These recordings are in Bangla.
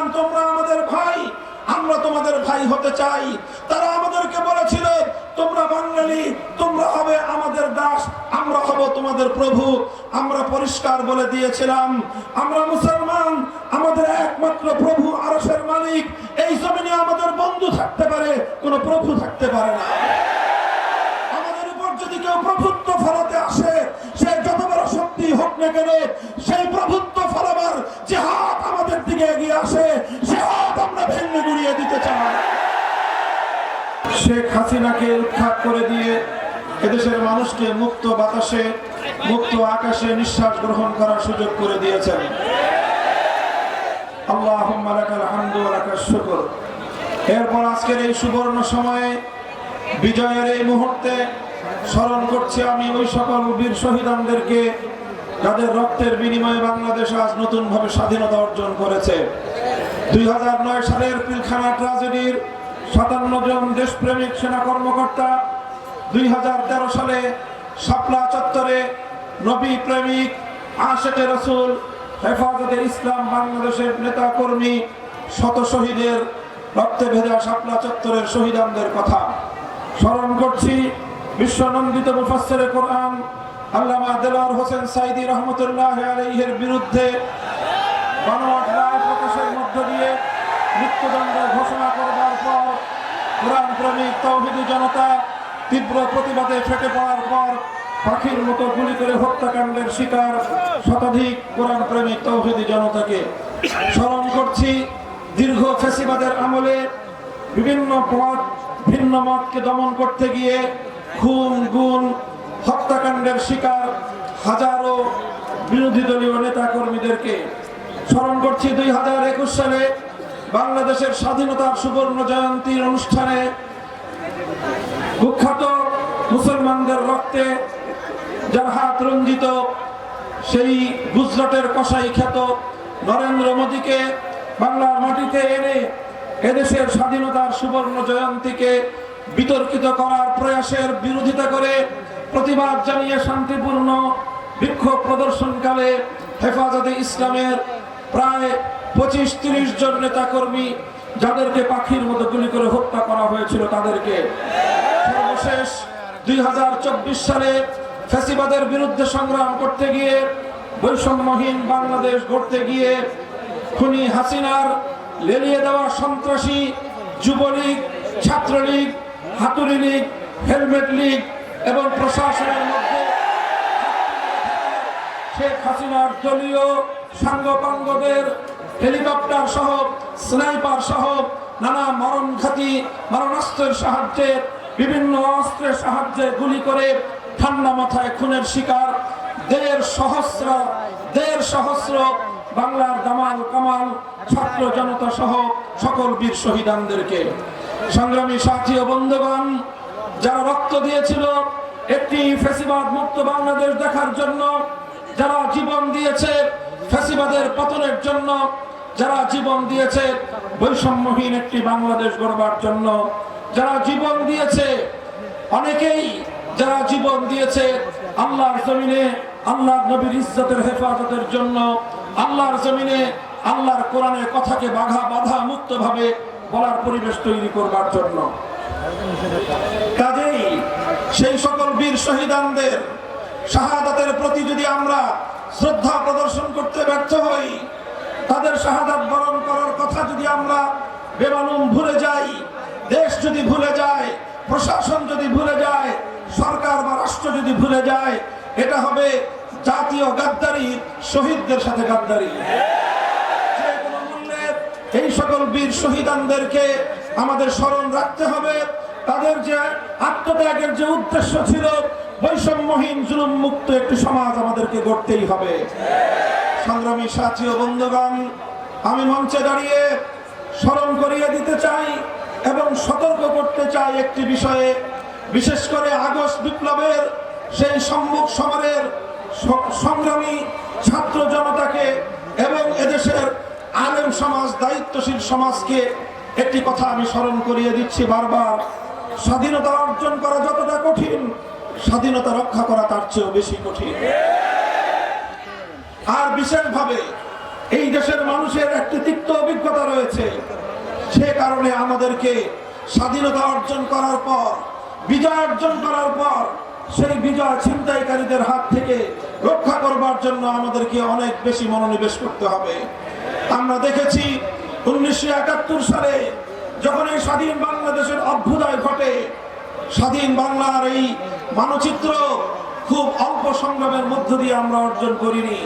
বলেছিলাম, তোমরা আমাদের ভাই, আমরা তোমাদের ভাই হতে চাই। তারা আমাদেরকে বলেছিল, তোমরা বাঙালি, তোমরা হবে আমাদের দাস, আমরা হব তোমাদের প্রভু। আমরা পরিষ্কার বলে দিয়েছিলাম, আমরা মুসলমান, আমাদের একমাত্র প্রভু আরশের মালিক। এই জমিনে আমাদের বন্ধু থাকতে পারে, কোনো প্রভু থাকতে পারে না। আমাদের উপর যদি কেউ প্রভুত্ব ফলাতে আসে, সে যত বড় শক্তি হোক না কেন, সেই প্রভুত্ব ফলাবার আমাদের দিকে এগিয়ে আসে সে আমরা ভেঙে গুড়িয়ে দিতে চাই শেখ হাসিনাকে উৎখাত করে দিয়ে এদেশের মানুষকে মুক্ত বাতাসে, মুক্ত আকাশে নিঃশ্বাস গ্রহণ করার সুযোগ করে দিয়েছেন। আল্লাহ শুকর। এরপর আজকের এই সুবর্ণ সময়ে, বিজয়ের এই মুহূর্তে স্মরণ করছি আমি ওই সকল বীর শহীদানদেরকে যাদের রক্তের বিনিময়ে বাংলাদেশ আজ নতুনভাবে স্বাধীনতা অর্জন করেছে। দুই হাজার নয় সালের পিলখানা ট্রাজেডির সাতান্ন জন দেশপ্রেমিক সেনা কর্মকর্তা, দুই হাজার তেরো সালে শাপলা চত্বরে নবী প্রেমিক আশেকে রসুল, হেফাজতে ইসলাম বাংলাদেশের নেতা কর্মী শত শহীদের রক্তে ভেজা শাপলা চত্বরের শহীদানদের কথা। স্মরণ করছি, বিশ্বনন্দিত মুফাসসিরে কোরআন আল্লামা দেলার হোসেন সাইদি রহমতুল্লাহ আলাইহের বিরুদ্ধে বানোয়াট রায় প্রকাশের মধ্য দিয়ে মৃত্যুদণ্ড ঘোষণা করবার পর কোরআন প্রেমিক তৌহিদি জনতা তীব্র প্রতিবাদে ফেটে পড়ার পর পাখির মতো গুলি করে হত্যাকাণ্ডের শিকার শতাধিক কোরআন প্রেমিক তৌহিদি জনতাকে। স্মরণ করছি, দীর্ঘ ফেসিবাদের আমলে বিভিন্ন পথ, ভিন্ন মতকে দমন করতে গিয়ে খুন, গুণ হত্যাকাণ্ডের শিকার হাজারো বিরোধী দলীয় নেতা কর্মীদেরকে স্মরণ করছি, দুই হাজার একুশ সালে বাংলাদেশের স্বাধীনতার সুবর্ণ জয়ন্তীর অনুষ্ঠানে কুখ্যাত মুসলমানদের রক্তে যার হাত রঞ্জিত, সেই গুজরাটের কসাই খ্যাত নরেন্দ্র মোদীকে বাংলার মাটিতে এনে এদেশের স্বাধীনতার সুবর্ণ জয়ন্তীকে বিতর্কিত করার প্রয়াসের বিরোধিতা করে প্রতিবাদ জানিয়ে শান্তিপূর্ণ বিক্ষোভ প্রদর্শনকালে হেফাজতে ইসলামের প্রায় পঁচিশ তিরিশ জন নেতাকর্মী যাদেরকে পাখির মতো গুলি করে হত্যা করা হয়েছিল তাদেরকে। সর্বশেষ দুই হাজার চব্বিশ সালে ফ্যাসিবাদের বিরুদ্ধে সংগ্রাম করতে গিয়ে বৈষম্যহীন বাংলাদেশ গড়তে গিয়ে খুনি হাসিনার লেলিয়ে দেওয়া সন্ত্রাসী, যুবলীগ, ছাত্রলীগ হাতুড়ি লীগ হেলমেট লীগ এবং প্রশাসনের মধ্যে শেখ হাসিনার দলীয় সাঙ্গপাঙ্গদের হেলিকপ্টার সহ, স্নাইপার সহ নানা মরণঘাতী, মারণাস্ত্রের সাহায্যে, বিভিন্ন অস্ত্রের সাহায্যে গুলি করে ঠান্ডা মাথায় খুনের শিকার দেড় সহস্র দেড় সহস্র বাংলার দামাল কামাল ছাত্র জনতা সহ সকল বীর শহীদানদেরকে। সংগ্রামী সাথী ও বন্ধুগণ যারা রক্ত দিয়েছিল একটি ফেসিবাদ মুক্ত বাংলাদেশ দেখার জন্য, যারা জীবন দিয়েছে ফ্যাসিবাদের পতনের জন্য, যারা জীবন দিয়েছে বৈষম্যহীন একটি বাংলাদেশ গড়বার জন্য, যারা জীবন দিয়েছে অনেকেই, যারা জীবন দিয়েছে আল্লাহর জমিনে, আল্লাহর নবীর ইজ্জতের হেফাজতের জন্য, আল্লাহর জমিনে আল্লাহর কোরআনের কথাকে বাধা বাধা মুক্তভাবে বলার পরিবেশ তৈরি করবার জন্য। কাজেই সেই সকল বীর শহীদানদের শাহাদাতের প্রতি যদি আমরা শ্রদ্ধা প্রদর্শন করতে ব্যর্থ হই, তাদের শাহাদাত বরণ করার কথা যদি আমরা বেমালুম ভুলে যাই, দেশ যদি ভুলে যায়, প্রশাসন যদি ভুলে যায়, সরকার বা রাষ্ট্র যদি ভুলে যায়, এটা হবে জাতীয় গাদ্দারি, শহীদদের সাথে গাদ্দারি। এই সকল বীর শহীদানদেরকে আমাদের স্মরণ রাখতে হবে। তাদের যে আত্মত্যাগের যে উদ্দেশ্য ছিল, বৈষম্যহীন, জুলুম মুক্ত একটি সমাজ আমাদেরকে গড়তেই হবে। সংগ্রামী সাথী ও বন্ধুগণ, আমি মঞ্চে দাঁড়িয়ে স্মরণ করিয়ে দিতে চাই এবং সতর্ক করতে চাই একটি বিষয়ে। বিশেষ করে আগস্ট বিপ্লবের সেই সম্মুখ সমরের সংগ্রামী ছাত্র জনতাকে এবং এদেশের আলেম সমাজ, দায়িত্বশীল সমাজকে একটি কথা আমি স্মরণ করিয়ে দিচ্ছি বারবার। স্বাধীনতা অর্জন করা যতটা কঠিন, স্বাধীনতা রক্ষা করা তার চেয়েও বেশি কঠিন। আর বিশেষভাবে এই দেশের মানুষের একটি তিক্ত অভিজ্ঞতা রয়েছে। সে কারণে আমাদেরকে স্বাধীনতা অর্জন করার পর, বিজয় অর্জন করার পর, সেই বিজয় ছিনতাইকারীদের হাত থেকে রক্ষা করবার জন্য আমাদেরকে অনেক বেশি মনোনিবেশ করতে হবে। আমরা দেখেছি উনিশশো একাত্তর সালে যখন এই স্বাধীন বাংলাদেশের অভ্যুদয় ঘটে, স্বাধীন বাংলার এই মানচিত্র খুব অল্প সংগ্রামের মধ্য দিয়ে আমরা অর্জন করিনি।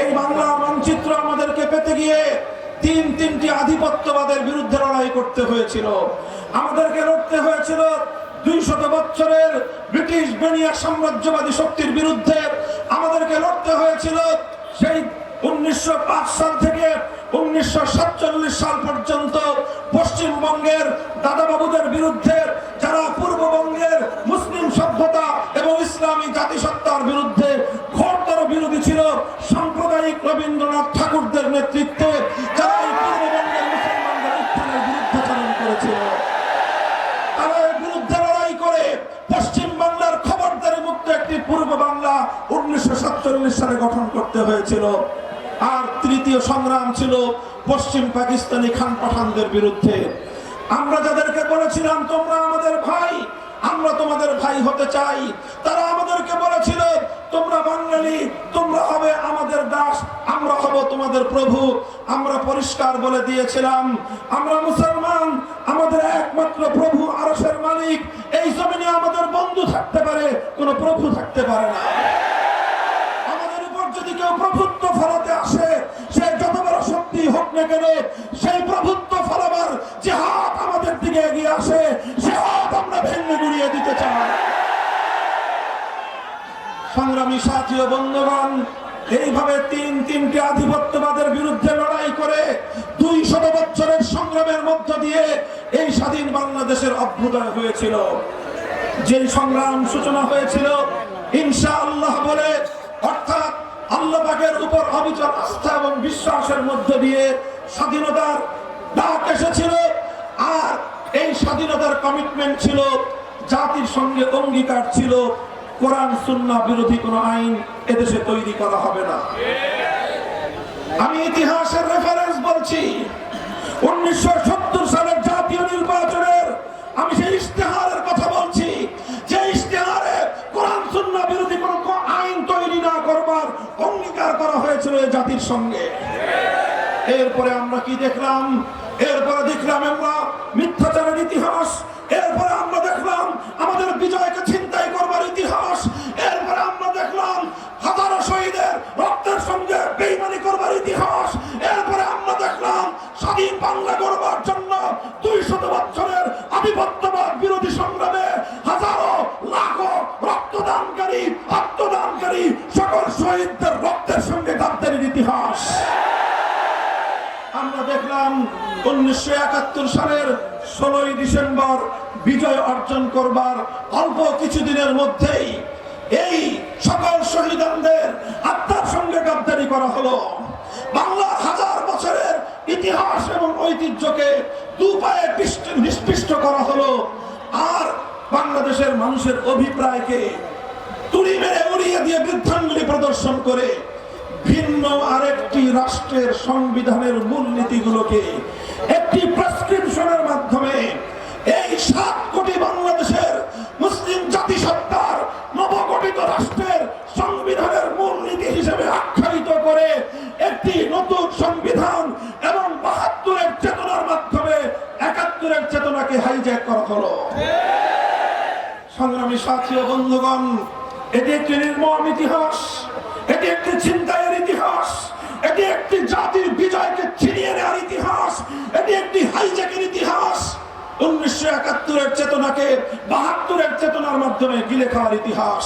এই বাংলার মানচিত্র আমাদেরকে পেতে গিয়ে তিন তিনটি আধিপত্যবাদের বিরুদ্ধে লড়াই করতে হয়েছিল। আমাদেরকে লড়তে হয়েছিল দুই শত বছরের ব্রিটিশ বেনিয়া সাম্রাজ্যবাদী শক্তির বিরুদ্ধে। আমাদেরকে লড়তে হয়েছিল সেই উনিশশো পাঁচ সাল থেকে উনিশশো সাতচল্লিশ সাল পর্যন্ত পশ্চিমবঙ্গের দাদাবাবুদের বিরুদ্ধে যারা পূর্ববঙ্গের মুসলিম সভ্যতা এবং ইসলামী জাতিসত্তার বিরুদ্ধে ঘোরতর বিরোধী ছিল, সাম্প্রদায়িক রবীন্দ্রনাথ ঠাকুরদের নেতৃত্বে যারা এই পূর্ববঙ্গের মুসলমানদের উত্থানের বিরুদ্ধাচরণ করেছিল। তারা এর বিরুদ্ধে লড়াই করে পশ্চিম বাংলার খবরদারি মুক্ত একটি পূর্ব বাংলা উনিশশো সাতচল্লিশ সালে গঠন করতে হয়েছিল। আর তৃতীয় সংগ্রাম ছিল পশ্চিম পাকিস্তানি খান পাঠানদের বিরুদ্ধে। আমরা যাদেরকে বলেছিলাম, তোমরা আমাদের ভাই, আমরা তোমাদের ভাই হতে চাই। তারা আমাদেরকে বলেছিল, তোমরা বাঙালি, তোমরা হবে আমাদের দাস, আমরা হব তোমাদের প্রভু। আমরা পরিষ্কার বলে দিয়েছিলাম, আমরা মুসলমান, আমাদের একমাত্র প্রভু আরসের মালিক। এই জমিনে আমাদের বন্ধু থাকতে পারে, কোনো প্রভু থাকতে পারে না। আমাদের উপর যদি কেউ প্রভুত্ব ফলাতে আসে, সে যত বড় শক্তি হোক না কেন, সেই প্রভুত্ব ফলাবার যে হাত আমাদের দিকে এগিয়ে আসে, সে হাত আমরা ভেঙে গুড়িয়ে দিতে চাই। সংগ্রামী সাথী ও বন্ধুগণ, এইভাবে তিন তিনটি আধিপত্যবাদের বিরুদ্ধে লড়াই করে দুই শত বছরের সংগ্রামের মধ্য দিয়ে এই স্বাধীন বাংলাদেশের অভ্যুদয় হয়েছিল। যে সংগ্রাম সূচনা হয়েছিল ইনশা আল্লাহ বলে আল্লাহ পাকের উপর অবিচল আস্থা এবং বিশ্বাসের মধ্য দিয়ে স্বাধীনতার ডাক এসেছিল। আর এই স্বাধীনতার কমিটমেন্ট ছিল, জাতির সঙ্গে অঙ্গীকার ছিল। কোরআন, সুন্নাহ বিরোধী কোনো আইন এদেশে তৈরি করা হবে না। আমি ইতিহাসের রেফারেন্স বলছি, উনিশশো জাতির সঙ্গে। এরপরে আমরা কি দেখলাম? এরপরে দেখলাম আমরা মিথ্যাচারের ইতিহাস। এরপরে আমরা দেখলাম আমাদের বিজয়কে ছিনতাই করবার ইতিহাস। এরপরে আমরা দেখলাম হাজারো শহীদের রক্তের সঙ্গে বেইমানি করবার ইতিহাস। এরপরে আমরা দেখলাম স্বাধীন বাংলা গড়বার জন্য দুই শত বছরের আধিপত্যবাদ বিরোধী সংগ্রামে হাজারো লাখো রক্তদানকারী, আত্মদানকারী সকল শহীদদের উনিশশো একাত্তর সালের ষোলোই ডিসেম্বর বিজয় অর্জন করবার অল্প কিছুদিনের মধ্যেই এই সকল শহীদানদের আত্মার সঙ্গে গাদ্দারি করা হলো। বাংলার হাজার বছরের ইতিহাস এবং ঐতিহ্যকে দু পায়ে পিষ্ট- করা হলো। আর বাংলাদেশের মানুষের অভিপ্রায়কে তুড়ি মেরে উড়িয়ে দিয়ে বৃদ্ধাঙ্গুলি প্রদর্শন করে ভিন্ন আরেকটি রাষ্ট্রের সংবিধানের মূলনীতিগুলোকে একটি প্রেসক্রিপশনের মাধ্যমে এই সাত কোটি বাংলাদেশের মুসলিম জাতিসত্তার নবগঠিত রাষ্ট্রের সংবিধানের মূলনীতি হিসেবে আখ্যায়িত করে একটি নতুন সংবিধান এবং বাহাত্তরের চেতনার মাধ্যমে একাত্তরের চেতনাকে হাইজ্যাক করা হলো। সংগ্রামী সাথী বন্ধুগণ, এটি একটি নির্মম ইতিহাস, এটি একটি চিন্তায়ের ইতিহাস, এটি একটি জাতির বিজয়কে ছিনিয়ে নেওয়ার এটি একটি ইতিহাস। উনিশশো একাত্তরের চেতনাকে বাহাত্তরের চেতনার মাধ্যমে গিলে খাওয়ার ইতিহাস।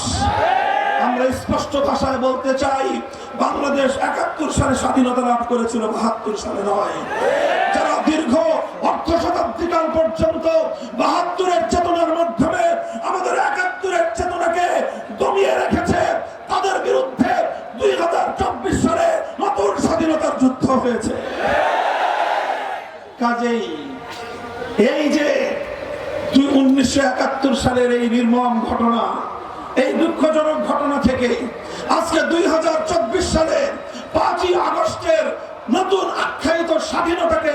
আমরা স্পষ্ট ভাষায় বলতে চাই, বাংলাদেশ একাত্তর সালে স্বাধীনতা লাভ করেছিল, বাহাত্তর সালে নয়। যারা দীর্ঘ অর্ধ শতাব্দীকাল পর্যন্ত বাহাত্তরের চেতনার মাধ্যমে আমাদের একাত্তরের চেতনাকে দমিয়ে রেখেছে, তাদের বিরুদ্ধে দুই হাজার চব্বিশ সালে নতুন স্বাধীনতার যুদ্ধ হয়েছে। কাজেই। এই যে তুই উনিশশো একাত্তর সালের এই নির্মম ঘটনা, এই দুঃখজনক ঘটনা থেকে আজকে দুই হাজার চব্বিশ সালের পাঁচই আগস্টের নতুন আখ্যায়িত স্বাধীনতাকে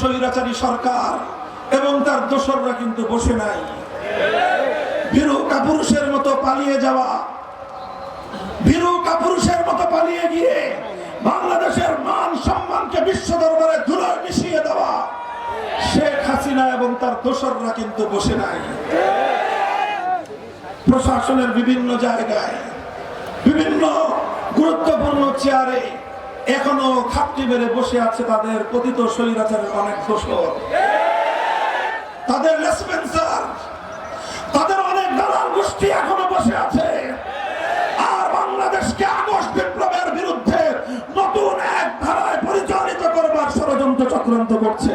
স্বৈরাচারী সরকার এবং তার দোসররা কিন্তু বসে নাই। ভীরু কাপুরুষের মতো পালিয়ে যাওয়া, ভীরু কাপুরুষের মতো পালিয়ে গিয়ে বাংলাদেশের মান সম্মানকে বিশ্ব দরবারে ধুলোয় মিশিয়ে দেওয়া শেখ হাসিনা এবং তার দোসররা কিন্তু বসে নাই। প্রশাসনের বিভিন্ন জায়গায়, বিভিন্ন গুরুত্বপূর্ণ চেয়ারে এখনও খাপটি বেড়ে বসে আছে তাদের পতিত স্বৈরাচারের অনেক দোষর। তাদের লেসপেন্সার, তাদের অনেক দালাল গোষ্ঠী এখনও বসে আছে। আর বাংলাদেশকে বিরুদ্ধে নতুন এক ধারায় পরিচালিত করবার ষড়যন্ত্র চক্রান্ত করছে।